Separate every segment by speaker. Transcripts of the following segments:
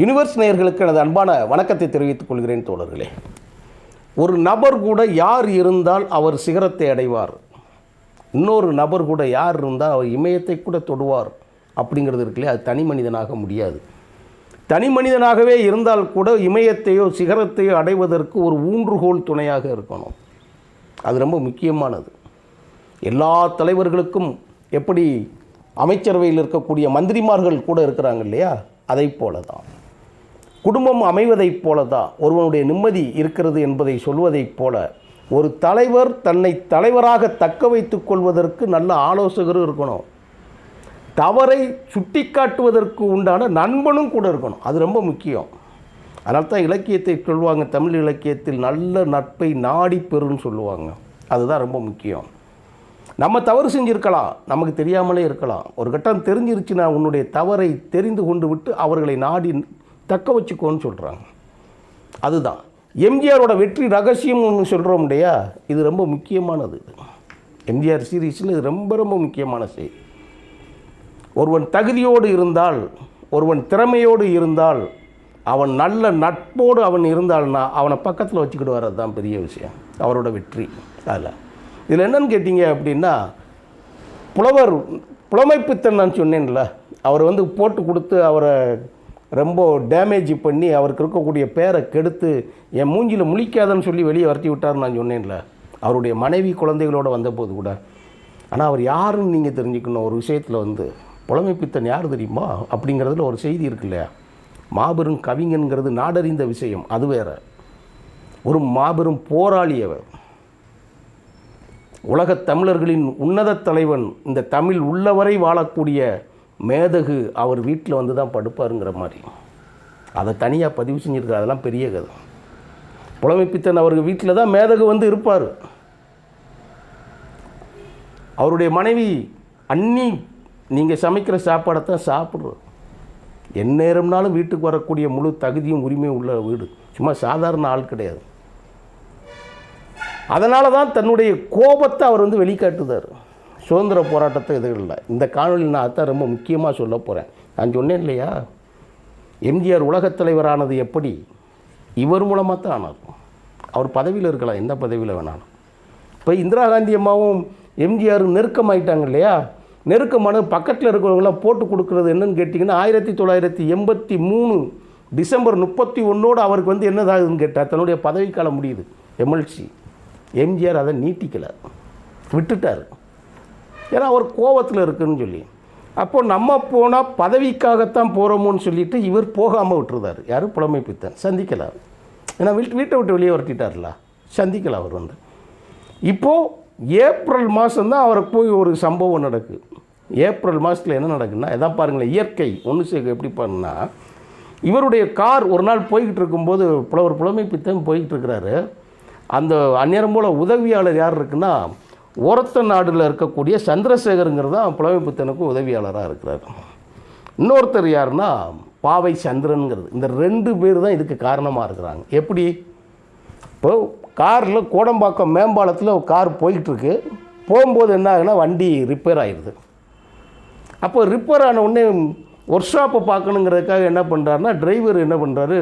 Speaker 1: Universe நேயர்களுக்கு எனது அன்பான வணக்கத்தை தெரிவித்துக் கொள்கிறேன் தோழர்களே. ஒரு நபர் கூட யார் இருந்தால் அவர் சிகரத்தை அடைவார். இன்னொரு நபர் கூட யார் இருந்தால் அவர் இமயத்தை கூட தொடுவார். அப்படிங்கிறது இருக்குல்லையே அது தனி மனிதனாக முடியாது. தனி மனிதனாகவே இருந்தால் கூட இமயத்தையோ சிகரத்தையோ அடைவதற்கு ஒரு ஊன்றுகோல் துணையாக இருக்கணும். அது ரொம்ப முக்கியமானது. எல்லா தலைவர்களுக்கும் எப்படி அமைச்சரவையில் இருக்கக்கூடிய மந்திரிமார்கள் கூட இருக்கிறாங்க இல்லையா? அதை போல தான் குடும்பம் அமைவதைப் போல தான் ஒருவனுடைய நிம்மதி இருக்கிறது என்பதை சொல்வதைப் போல ஒரு தலைவர் தன்னை தலைவராக தக்க வைத்துக் கொள்வதற்கு நல்ல ஆலோசகரும் இருக்கணும். தவறை சுட்டிக்காட்டுவதற்கு உண்டான நண்பனும் கூட இருக்கணும். அது ரொம்ப முக்கியம். அதனால் தான் இலக்கியத்தை சொல்லுவாங்க. தமிழ் இலக்கியத்தில் நல்ல நட்பை நாடி பெறுன்னு சொல்லுவாங்க. அதுதான் ரொம்ப முக்கியம். நம்ம தவறு செஞ்சுருக்கலாம். நமக்கு தெரியாமலே இருக்கலாம். ஒரு கட்டம் தெரிஞ்சிருச்சுன்னா உன்னுடைய தவறை தெரிந்து கொண்டு விட்டு அவர்களை நாடி தக்க வச்சுக்கோன்னு சொல்கிறாங்க அதுதான். எம்ஜிஆரோட வெற்றி ரகசியம் ஒன்று சொல்கிறோம் இல்லையா? இது ரொம்ப முக்கியமானது. எம்ஜிஆர் சீரீஸில் இது ரொம்ப ரொம்ப முக்கியமான செய்தி. ஒருவன் தகுதியோடு இருந்தால் ஒருவன் திறமையோடு இருந்தால் அவன் நல்ல நட்போடு அவன் இருந்தால்னா அவனை பக்கத்தில் வச்சுக்கிட்டு வர்றது தான் பெரிய விஷயம். அவரோட வெற்றி. அதில். இதில் என்னன்னு கேட்டிங்க அப்படின்னா புலவர் புலமைப்பித்தன் நான் சொன்னேன்ல. அவர் வந்து போட்டு கொடுத்து அவரை ரொம்ப டேமேஜ் பண்ணி அவருக்கு இருக்கக்கூடிய பேரை கெடுத்து என் மூஞ்சியில் முழிக்காதன்னு சொல்லி வெளியே வரட்டி விட்டார் நான் சொன்னேன்ல. அவருடைய மனைவி குழந்தைகளோடு வந்தபோது கூட. ஆனால் அவர் யாருன்னு நீங்கள் தெரிஞ்சுக்கணும் ஒரு விஷயத்தில் வந்து. புலமைப்பித்தன் யார் தெரியுமா? அப்படிங்கிறதுல ஒரு செய்தி இருக்கு இல்லையா? மாபெரும் கவிஞன்கிறது நாடறிந்த விஷயம் அது வேற. ஒரு மாபெரும் போராளியவர் உலகத் தமிழர்களின் உன்னத தலைவன் இந்த தமிழ் உள்ளவரை வாழக்கூடிய மேதகு அவர் வீட்டில் வந்து தான் படுப்பாருங்கிற மாதிரி. அதை தனியாக பதிவு செஞ்சுருக்காரு அதெல்லாம் பெரிய கதை. புலமைப்பித்தன் அவருக்கு வீட்டில் தான் மேதகு வந்து இருப்பார். அவருடைய மனைவி அண்ணி நீங்கள் சமைக்கிற சாப்பாடை தான் சாப்பிட்றோம். எந்நேரம்னாலும் வீட்டுக்கு வரக்கூடிய முழு தகுதியும் உரிமையும் உள்ள வீடு. சும்மா சாதாரண ஆள் கிடையாது. அதனால தான் தன்னுடைய கோபத்தை அவர் வந்து வெளிக்காட்டுதார். சுதந்திர போராட்டத்தை இதுகளில் இந்த காணொலி நான் அதான் ரொம்ப முக்கியமாக சொல்ல போகிறேன் நான் சொன்னேன் இல்லையா? எம்ஜிஆர் உலகத் தலைவரானது எப்படி? இவர் மூலமாக தான் ஆனார். அவர் பதவியில் இருக்கலாம். எந்த பதவியில் வேணாலும். இப்போ இந்திரா காந்தி அம்மாவும் எம்ஜிஆர் நெருக்கமாயிட்டாங்க இல்லையா? நெருக்கமான பக்கத்தில் இருக்கிறவங்களாம் போட்டு கொடுக்குறது என்னன்னு கேட்டிங்கன்னா ஆயிரத்தி தொள்ளாயிரத்தி எண்பத்தி மூணு டிசம்பர் முப்பத்தி ஒன்றோடு அவருக்கு வந்து என்னதாகுதுன்னு கேட்டால் தன்னுடைய பதவிக்காலம் முடியுது. எம்எல்சி. எம்ஜிஆர் அதை நீட்டிக்கலை. விட்டுட்டார். ஏன்னா அவர் கோவத்தில் இருக்குன்னு சொல்லி. அப்போ நம்ம போனால் பதவிக்காகத்தான் போகிறோமோன்னு சொல்லிட்டு இவர் போகாமல் விட்டுருந்தார். யார்? புலமை பித்தன். சந்திக்கல ஏன்னா வீட்டு வீட்டை விட்டு வெளியே வரட்டிட்டார்ல. சந்திக்கல அவர் வந்து. இப்போது ஏப்ரல் மாதம்தான் அவருக்கு போய் ஒரு சம்பவம் நடக்குது ஏப்ரல் மாதத்தில் என்ன நடக்குன்னா எதாவது பாருங்களேன் இயற்கை. ஒன்று சேர்க்க எப்படி பண்ணால் இவருடைய கார் ஒரு நாள் போய்கிட்டு இருக்கும்போது புலவர் புலமை பித்தன் போய்கிட்டு இருக்கிறாரு. அந்த அந்நேரம் போல் உதவியாளர் யார் இருக்குன்னா ஓரத்த நாடில் இருக்கக்கூடிய சந்திரசேகருங்கிறது தான் புலமைப்புத்தனுக்கு உதவியாளராக இருக்கிறார். இன்னொருத்தர் யாருன்னா பாவை சந்திரனுங்கிறது. இந்த ரெண்டு பேர் தான் இதுக்கு காரணமாக இருக்கிறாங்க. எப்படி? இப்போ காரில் கோடம்பாக்கம் மேம்பாலத்தில் கார் போய்கிட்டுருக்கு போகும்போது என்ன ஆகுனா வண்டி ரிப்பேர் ஆயிடுது அப்போ ரிப்பேர் ஆன உடனே ஒர்க் ஷாப்பை பார்க்கணுங்கிறதுக்காக என்ன பண்ணுறாருனா டிரைவர் என்ன பண்ணுறாரு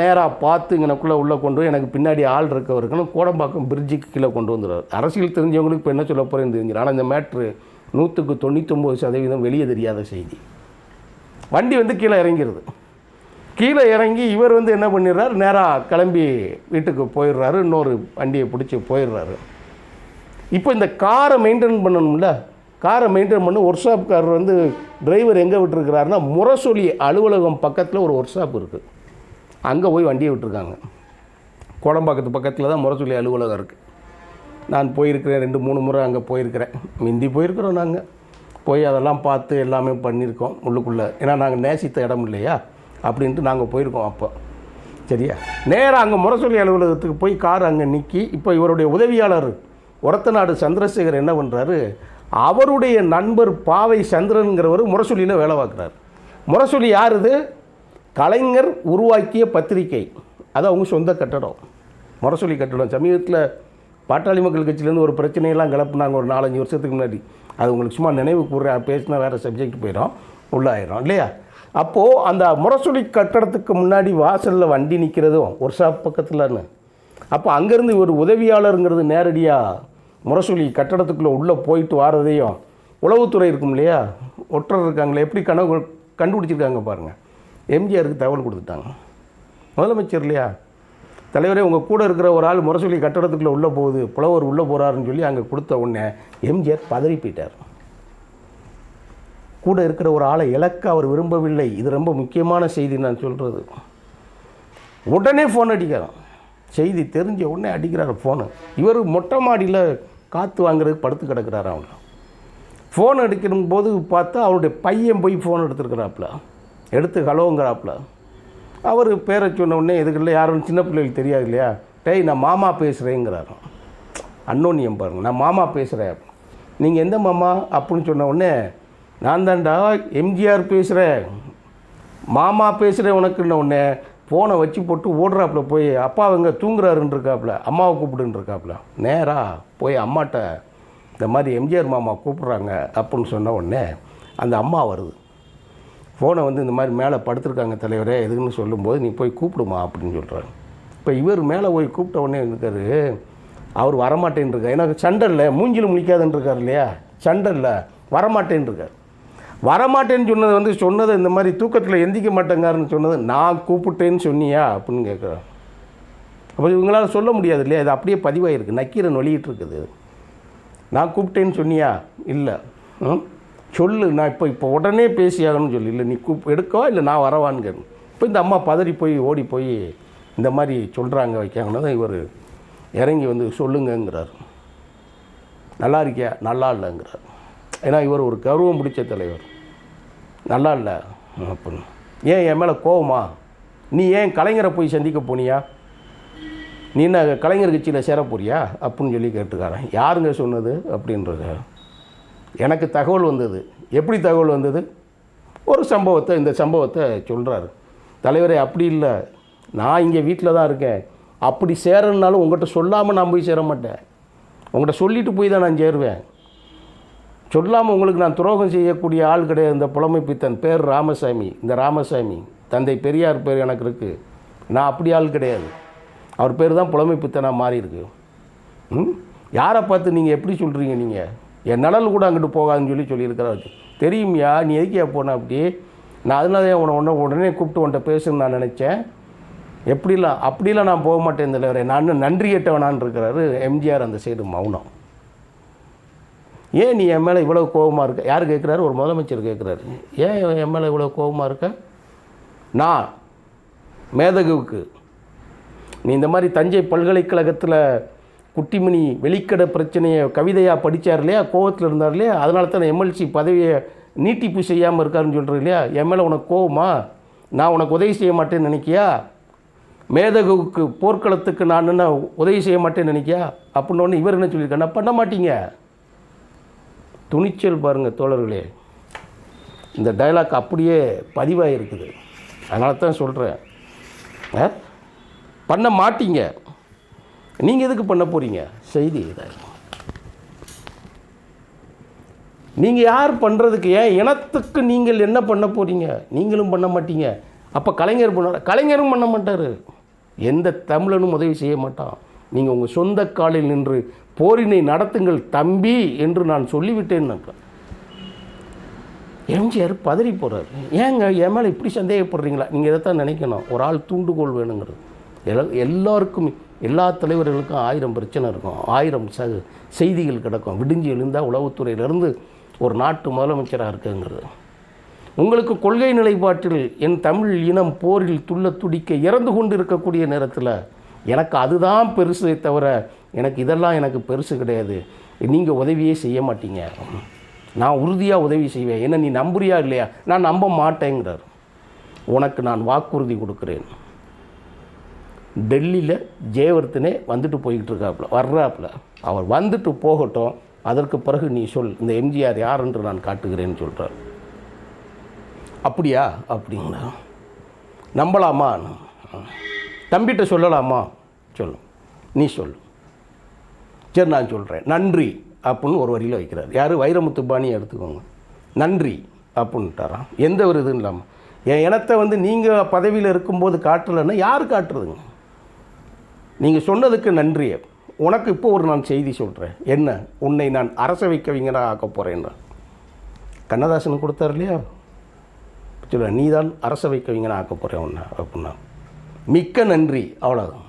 Speaker 1: நேராக பார்த்து இங்கனக்குள்ளே உள்ளே கொண்டு போய் எனக்கு பின்னாடி ஆள் இருக்க இருக்கணும் கோடம்பாக்கம் பிரிட்ஜுக்கு கீழே கொண்டு வந்துடுறாரு. அரசியல் தெரிஞ்சவங்களுக்கு இப்போ என்ன சொல்ல போகிறேன்னு தெரிஞ்சிடும் ஆனால் இந்த மேட்ரு நூற்றுக்கு தொண்ணூத்தொம்பது சதவீதம் வெளியே தெரியாத செய்தி. வண்டி வந்து கீழே இறங்கிடுது கீழே இறங்கி இவர் வந்து என்ன பண்ணிடுறாரு? நேராக கிளம்பி வீட்டுக்கு போயிடுறாரு. இன்னொரு வண்டியை பிடிச்சி போயிடுறாரு. இப்போ இந்த காரை மெயின்டைன் பண்ணணும்ல? காரை மெயின்டைன் பண்ண ஒர்க் ஷாப்காரர் வந்து டிரைவர் எங்கே விட்டுருக்கிறாருன்னா முரசொலி அலுவலகம் பக்கத்தில் ஒரு ஒர்க் ஷாப் இருக்குது அங்கே போய் வண்டியை விட்டுருக்காங்க. கோடம்பாக்கத்து பக்கத்தில் தான் முரசொலி அலுவலகம் இருக்குது நான் போயிருக்கிறேன் ரெண்டு மூணு முறை அங்கே போயிருக்கிறேன். மிந்தி போயிருக்கிறோம் நாங்கள் போய் அதெல்லாம் பார்த்து எல்லாமே பண்ணியிருக்கோம் உள்ளுக்குள்ளே. ஏன்னா நாங்கள் நேசித்த இடம் இல்லையா? அப்படின்ட்டு நாங்கள் போயிருக்கோம் அப்போ. சரியா? நேராக அங்கே முரசொலி அலுவலகத்துக்கு போய் கார் அங்கே நிற்கி இப்போ இவருடைய உதவியாளர் ஒரத்தநாடு சந்திரசேகர் என்ன பண்ணுறாரு அவருடைய நண்பர் பாவை சந்திரனுங்கிறவர் முரசொலியில் வேலை பார்க்குறாரு. முரசொலி யார் இது? கலைஞர் உருவாக்கிய பத்திரிகை. அது அவங்க சொந்த கட்டடம். முரசொலி கட்டடம். சமீபத்தில் பாட்டாளி மக்கள் கட்சியிலேருந்து ஒரு பிரச்சனையெல்லாம் கிளப்புனாங்க ஒரு நாலஞ்சு வருஷத்துக்கு முன்னாடி. அது உங்களுக்கு சும்மா நினைவு கூற பேசினா வேறு சப்ஜெக்ட் போயிடும். உள்ளாயிரும் இல்லையா? அப்போது அந்த முரசொலி கட்டடத்துக்கு முன்னாடி வாசலில் வண்டி நிற்கிறதும் ஒரு ஷாப் பக்கத்தில்னு அப்போ அங்கேருந்து ஒரு உதவியாளருங்கிறது நேரடியாக முரசொலி கட்டடத்துக்குள்ளே உள்ளே போயிட்டு வாரதையும் உளவுத்துறை இருக்கும் இல்லையா? ஒற்றர் இருக்காங்களே எப்படி கனவு கண்டுபிடிச்சிருக்காங்க பாருங்கள் எம்ஜிஆருக்கு தகவல் கொடுத்துட்டாங்க. முதலமைச்சர் இல்லையா? தலைவரே உங்கள் கூட இருக்கிற ஒரு ஆள் முரசொலி கட்டடத்துக்குள்ளே உள்ளே போகுது புலவர் உள்ளே போகிறாருன்னு சொல்லி அங்கே கொடுத்த உடனே எம்ஜிஆர் பதறி போயிட்டார். கூட இருக்கிற ஒரு ஆளை இழக்க அவர் விரும்பவில்லை. இது ரொம்ப முக்கியமான செய்தி நான் சொல்கிறது உடனே ஃபோன் அடிக்கிறான். செய்தி தெரிஞ்ச உடனே அடிக்கிறார் ஃபோனு இவர் மொட்டை மாடியில் காற்று வாங்குறதுக்கு படுத்து கிடக்கிறார் அவங்க ஃபோன் அடிக்கிற போது பார்த்தா அவருடைய பையன் போய் ஃபோன் எடுத்துருக்கிறாப்புல. எடுத்து ஹலோங்கிறாப்புல அவர் பேரை சொன்ன உடனே எதுக்குள்ள யாரும் சின்ன பிள்ளைகளுக்கு தெரியாது இல்லையா? டேய் நான் மாமா பேசுகிறேங்கிறாரு அன்னோன்னியம் பாருங்க நான் மாமா பேசுகிறேன் நீங்கள் எந்த மாமா அப்படின்னு சொன்ன உடனே நான் தான்டா எம்ஜிஆர் பேசுகிறேன் மாமா பேசுகிறேன் உனக்குன்ன உடனே ஃபோனை வச்சு போட்டு ஓடுறாப்புல போய் அப்பா அவங்க தூங்குறாருன்னு இருக்காப்புல அம்மாவை கூப்பிடுன்னு இருக்காப்புல. நேராக போய் அம்மாட்ட இந்த மாதிரி எம்ஜிஆர் மாமா கூப்பிட்றாங்க அப்படின்னு சொன்ன உடனே அந்த அம்மா வருது. ஃபோனை வந்து இந்த மாதிரி மேலே படுத்திருக்காங்க தலைவரே எதுக்குன்னு சொல்லும்போது நீ போய் கூப்பிடுமா அப்படின்னு சொல்கிறாங்க இப்போ இவர் மேலே போய் கூப்பிட்ட உடனே இருக்காரு. அவர் வரமாட்டேன்னு இருக்கார் ஏன்னா சண்டை இல்லை மூஞ்சில் முழிக்காதுன்னு இருக்கார் இல்லையா? சண்டை இல்லை வரமாட்டேன்னு இருக்கார் வரமாட்டேன்னு சொன்னது வந்து சொன்னது இந்த மாதிரி தூக்கத்தில் எந்திக்க மாட்டேங்காருன்னு சொன்னது நான் கூப்பிட்டேன்னு சொன்னியா? அப்படின்னு கேட்குறான் அப்போ இவங்களால் சொல்ல முடியாது இல்லையா? இது அப்படியே பதிவாயிருக்கு. நக்கீரன் வெளியிட்டு இருக்குது நான் கூப்பிட்டேன்னு சொன்னியா? இல்லை. ம்? சொல்லு நான் இப்போ இப்போ உடனே பேசியாகணும்னு சொல்லி. இல்லை நீ கூப் எடுக்கவா இல்லை நான் வரவான்னு இப்போ இந்த அம்மா பதறி போய் ஓடி போய் இந்த மாதிரி சொல்கிறாங்க வைக்காங்கன்னா தான் இவர் இறங்கி வந்து சொல்லுங்கங்கிறார். நல்லா இருக்கியா? நல்லா இல்லைங்கிறார். ஏன்னா இவர் ஒரு கர்வம் பிடிச்ச தலைவர். நல்லா இல்லை? அப்படின்னு ஏன் என் மேலே கோவமா? நீ ஏன் கலைஞரை போய் சந்திக்க போனியா? நீ என்ன கலைஞர் கட்சியில் சேர போறியா? அப்படின்னு சொல்லி கேட்டுக்காரன். யாருங்க சொன்னது? அப்படின்றது எனக்கு தகவல் வந்தது. எப்படி தகவல் வந்தது? ஒரு சம்பவத்தை இந்த சம்பவத்தை சொல்கிறாரு தலைவரே அப்படி இல்லை. நான் இங்கே வீட்டில் தான் இருக்கேன். அப்படி சேரணுனாலும் உங்கள்கிட்ட சொல்லாமல் நான் போய் சேர மாட்டேன். உங்கள்கிட்ட சொல்லிட்டு போய் தான் நான் சேருவேன். சொல்லாமல் உங்களுக்கு நான் துரோகம் செய்யக்கூடிய ஆள் கிடையாது. இந்த புலமை பித்தன் பேர் ராமசாமி. இந்த ராமசாமி தந்தை பெரியார் பேர் எனக்கு இருக்குது நான் அப்படி ஆள் கிடையாது. அவர் பேர் தான் புலமை பித்தனாக மாறி இருக்கு ம்? யாரை பார்த்து நீங்கள் எப்படி சொல்கிறீங்க நீங்கள் என் நலல் கூட அங்கிட்டு போகாதுன்னு சொல்லி சொல்லியிருக்கிறாரு தெரியுமையா நீ எதுக்கியா போன அப்படி? நான் அதனால தான் உன்னை உடனே உடனே கூப்பிட்டு உன்ட்ட பேசுன்னு நான் நினச்சேன். எப்படிலாம் அப்படிலாம் நான் போக மாட்டேன் தலைவரே நான் நன்றி கேட்டவனான் இருக்கிறாரு எம்ஜிஆர் அந்த சைடு மௌனம். ஏன் நீ என் மேலே இவ்வளோ கோபமாக இருக்க? யார் கேட்குறாரு ஒரு முதலமைச்சர் கேட்குறாரு ஏன் என் மேலே இவ்வளோ கோபமாக இருக்க? நான் மேதகுவுக்கு நீ இந்த மாதிரி தஞ்சை பல்கலைக்கழகத்தில் குட்டிமணி வெளிக்கடை பிரச்சனையை கவிதையாக படித்தார் இல்லையா? கோவத்தில் இருந்தார் இல்லையா? அதனால தான் எம்எல்சி பதவியை நீட்டிப்பு செய்யாமல் இருக்காருன்னு சொல்கிறேன் இல்லையா? என் மேலே உனக்கு கோவமா? நான் உனக்கு உதவி செய்ய மாட்டேன்னு நினைக்கியா? மேதகுவுக்கு போர்க்களத்துக்கு நான் என்ன உதவி செய்ய மாட்டேன்னு நினைக்கியா? அப்படின்னு இவர் என்ன சொல்லியிருக்காரு? நான் பண்ண மாட்டீங்க. துணிச்சல் பாருங்கள் தோழர்களே. இந்த டைலாக் அப்படியே பதிவாக இருக்குது அதனால தான் சொல்கிறேன் பண்ண மாட்டீங்க. நீங்கள் எதுக்கு பண்ண போகிறீங்க செய்தி இதை நீங்கள் யார் பண்ணுறதுக்கு ஏன் இனத்துக்கு நீங்கள் என்ன பண்ண போகிறீங்க நீங்களும் பண்ண மாட்டீங்க. அப்போ கலைஞர் பண்ணார். கலைஞரும் பண்ண மாட்டார். எந்த தமிழனும் உதவி செய்ய மாட்டான். நீங்கள் உங்கள் சொந்த காலில் நின்று போரினை நடத்துங்கள் தம்பி என்று நான் சொல்லிவிட்டேன் எம்ஜிஆர் பதறி போகிறார் ஏங்க என் மேலே இப்படி சந்தேகப்படுறீங்களா? நீங்கள் இதைத்தான் நினைக்கணும். ஒரு ஆள் தூண்டுகோல் வேணுங்கிறது. எல்லாருக்கும் எல்லா தலைவர்களுக்கும் ஆயிரம் பிரச்சனை இருக்கும். ஆயிரம் ச செய்திகள் கிடக்கும். விடிஞ்சு எழுந்தால் உளவுத்துறையிலேருந்து ஒரு நாட்டு முதலமைச்சராக இருக்குங்கிறது. உங்களுக்கு கொள்கை நிலைப்பாட்டில் என் தமிழ் இனம் போரில் துள்ள துடிக்க இறந்து கொண்டு இருக்கக்கூடிய நேரத்தில் எனக்கு அதுதான் பெருசு தவிர எனக்கு இதெல்லாம் எனக்கு பெருசு கிடையாது. நீங்கள் உதவியே செய்ய மாட்டீங்க. நான் உறுதியாக உதவி செய்வேன். என்ன நீ நம்புறியா இல்லையா? நான் நம்ப மாட்டேங்கிறார். உனக்கு நான் வாக்குறுதி கொடுக்குறேன். டெல்லியில் ஜெயவர்த்தனே வந்துட்டு போய்கிட்டு இருக்காப்புல வர்றாப்புல. அவர் வந்துட்டு போகட்டும் அதற்கு பிறகு நீ சொல் இந்த எம்ஜிஆர் யார் என்று நான் காட்டுகிறேன்னு சொல்கிறார் அப்படியா? அப்படிங்களா? நம்பலாமா? தம்பிகிட்ட சொல்லலாமா? சொல்லு. நீ சொல்லு. சரி நான் சொல்கிறேன் நன்றி அப்படின்னு ஒரு வரியில் வைக்கிறார். யார்? வைரமுத்துபானியை எடுத்துக்கோங்க. நன்றி அப்படின்ட்டாராம் எந்த ஒரு இதுவும் இல்லாமல் என் இனத்தை வந்து நீங்கள் பதவியில் இருக்கும்போது காட்டலைன்னா யார் காட்டுறதுங்க? நீங்கள் சொன்னதுக்கு நன்றி உனக்கு இப்போ ஒரு நான் செய்தி சொல்கிறேன் என்ன? உன்னை நான் அரச வைக்கவிங்கனா ஆக்க போகிறேன்னா கண்ணதாசன் கொடுத்தார் இல்லையா? சொல்ல நீ தான் அரச கவிஞனாக ஆக்க போகிறேன் உன்னை அப்படின்னா. மிக்க நன்றி அவ்வளோதான்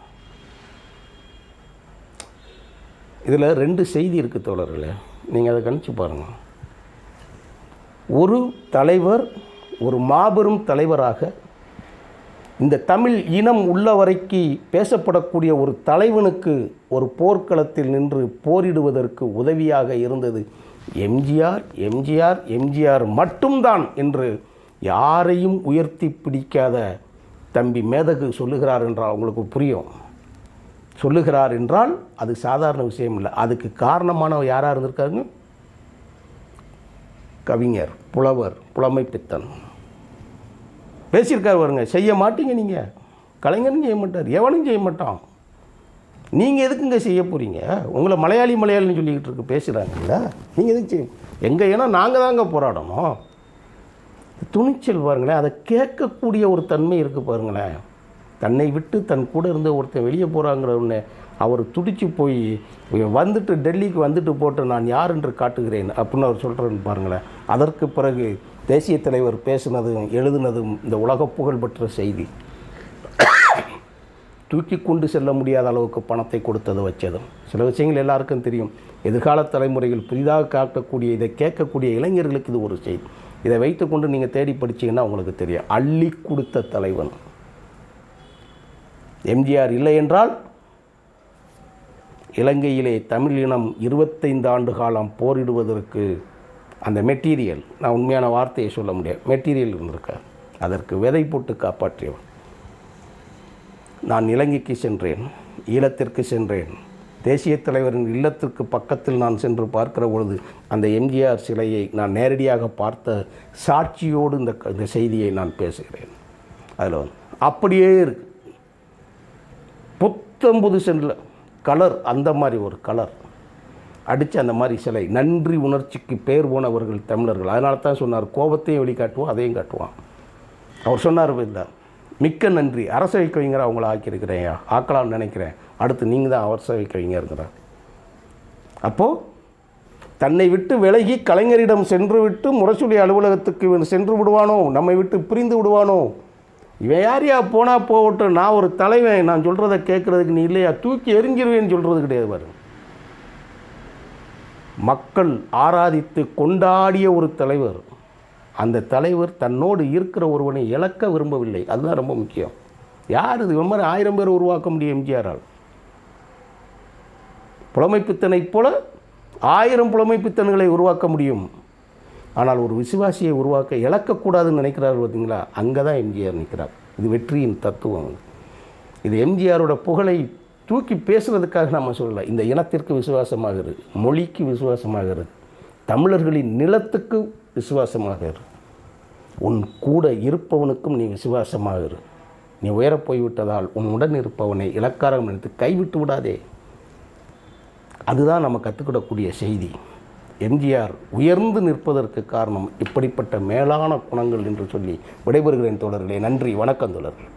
Speaker 1: இதில் ரெண்டு செய்தி இருக்குது தோழர்களே. நீங்கள் அதை கணிச்சு பாருங்கள் ஒரு தலைவர் ஒரு மாபெரும் தலைவராக இந்த தமிழ் இனம் உள்ள வரைக்கு பேசப்படக்கூடிய ஒரு தலைவனுக்கு ஒரு போர்க்களத்தில் நின்று போரிடுவதற்கு உதவியாக இருந்தது. எம்ஜிஆர் எம்ஜிஆர் எம்ஜிஆர் மட்டும்தான் என்று யாரையும் உயர்த்தி பிடிக்காத தம்பி மேதகு சொல்லுகிறார் என்றால் அவங்களுக்கு புரியும். சொல்லுகிறார் என்றால் அது சாதாரண விஷயம் இல்லை. அதுக்கு காரணமானவர் யாராக இருந்திருக்காங்க கவிஞர் புலவர் புலமை பித்தன் பேசியிருக்காரு பாருங்க. செய்ய மாட்டீங்க நீங்கள் கலைஞரும் செய்ய மாட்டார் எவனும் செய்ய மாட்டான். நீங்கள் எதுக்குங்க செய்ய போகிறீங்க உங்களை மலையாளி மலையாளின்னு சொல்லிக்கிட்டு இருக்கு பேசுகிறாங்கல்ல நீங்கள் எதுக்கு செய்ய எங்கே ஏன்னா நாங்கள் தாங்க போராடணும். துணிச்சல் பாருங்களேன் அதை கேட்கக்கூடிய ஒரு தன்மை இருக்குது பாருங்களேன். தன்னை விட்டு தன் கூட இருந்த ஒருத்தன் வெளியே போகிறாங்கிற ஒன்று அவர் துடிச்சு போய் வந்துட்டு டெல்லிக்கு வந்துட்டு போட்டு நான் யார் என்று காட்டுகிறேன்? அப்படின்னு அவர் சொல்கிறேன்னு பாருங்களேன். அதற்கு பிறகு தேசிய தலைவர் பேசினதும் எழுதினதும் இந்த உலக புகழ்பெற்ற செய்தி. தூக்கி கொண்டு செல்ல முடியாத அளவுக்கு பணத்தை கொடுத்தது வச்சதும். சில விஷயங்கள் எல்லாருக்கும் தெரியும். எதிர்கால தலைமுறைகள் புதிதாக காட்டக்கூடிய இதை கேட்கக்கூடிய இளைஞர்களுக்கு இது ஒரு செய்தி. இதை வைத்துக்கொண்டு நீங்கள் தேடி படிச்சீங்கன்னா உங்களுக்கு தெரியும். அள்ளி கொடுத்த தலைவன். எம்ஜிஆர் இல்லை என்றால் இலங்கையிலே தமிழ் இனம் இருபத்தைந்து ஆண்டு காலம் போரிடுவதற்கு அந்த மெட்டீரியல் நான் உண்மையான வார்த்தையை சொல்ல முடியாது. மெட்டீரியல் இருந்திருக்கார் அதற்கு விதை போட்டு காப்பாற்றியவர் நான் இலங்கைக்கு சென்றேன் ஈழத்திற்கு சென்றேன். தேசிய தலைவரின் இல்லத்திற்கு பக்கத்தில் நான் சென்று பார்க்கிற பொழுது அந்த எம்ஜிஆர் சிலையை நான் நேரடியாக பார்த்த சாட்சியோடு இந்த இந்த செய்தியை நான் பேசுகிறேன். அதில் வந்து அப்படியே இருக்கு. புத்தம் புது சென்றில் கலர் அந்த மாதிரி ஒரு கலர். அடித்து அந்த மாதிரி சிலை. நன்றி உணர்ச்சிக்கு பேர் போனவர்கள் தமிழர்கள். அதனால தான் சொன்னார் கோபத்தையும் வெளிக்காட்டுவோம் அதையும் காட்டுவான். அவர் சொன்னார் இல்லை மிக்க நன்றி. அரசவை கவிஞரை அவங்கள ஆக்கியிருக்கிறேன் ஆக்கலாம்னு நினைக்கிறேன். அடுத்து நீங்கள் தான் அரசவை கவிஞருங்கிறார் அப்போது தன்னை விட்டு விலகி கலைஞரிடம் சென்று விட்டு முரசொலி அலுவலகத்துக்கு இவன் சென்று விடுவானோ? நம்மை விட்டு பிரிந்து விடுவானோ? இவன் யாரையா? போனால் போகட்டும். நான் ஒரு தலைவன். நான் சொல்கிறத கேட்குறதுக்கு நீ இல்லையா? தூக்கி எரிஞ்சிருவேன்னு சொல்கிறது கிடையாது பாருங்கள் மக்கள் ஆராதித்து கொண்டாடிய ஒரு தலைவர். அந்த தலைவர் தன்னோடு இருக்கிற ஒருவனை இழக்க விரும்பவில்லை. அதுதான் ரொம்ப முக்கியம். யார் இது? இவன் மாதிரி ஆயிரம் பேர் உருவாக்க முடியும் எம்ஜிஆரால். புலமைப்பித்தனைப் போல ஆயிரம் புலமைப்பித்தன்களை உருவாக்க முடியும். ஆனால் ஒரு விசுவாசியை உருவாக்க இழக்கக்கூடாதுன்னு நினைக்கிறார் பார்த்தீங்களா? அங்கே தான் எம்ஜிஆர் நிற்கிறார். இது வெற்றியின் தத்துவம். இது எம்ஜிஆரோட புகழை தூக்கி பேசுகிறதுக்காக நம்ம சொல்லலை. இந்த இனத்திற்கு விசுவாசமாகிறது மொழிக்கு விசுவாசமாகிறது தமிழர்களின் நிலத்துக்கு விசுவாசமாகிறது. உன் கூட இருப்பவனுக்கும் நீ விசுவாசமாக நீ உயரப் போய்விட்டதால் உன் உடன் இருப்பவனை இலக்காரம் நினைத்து கைவிட்டு விடாதே. அதுதான் நம்ம கற்றுக்கிடக்கூடிய செய்தி. எம்ஜிஆர் உயர்ந்து நிற்பதற்கு காரணம் இப்படிப்பட்ட மேலான குணங்கள் என்று சொல்லி விடைபெறுகிறேன் தோழர்களே. நன்றி. வணக்கம் தோழர்கள்.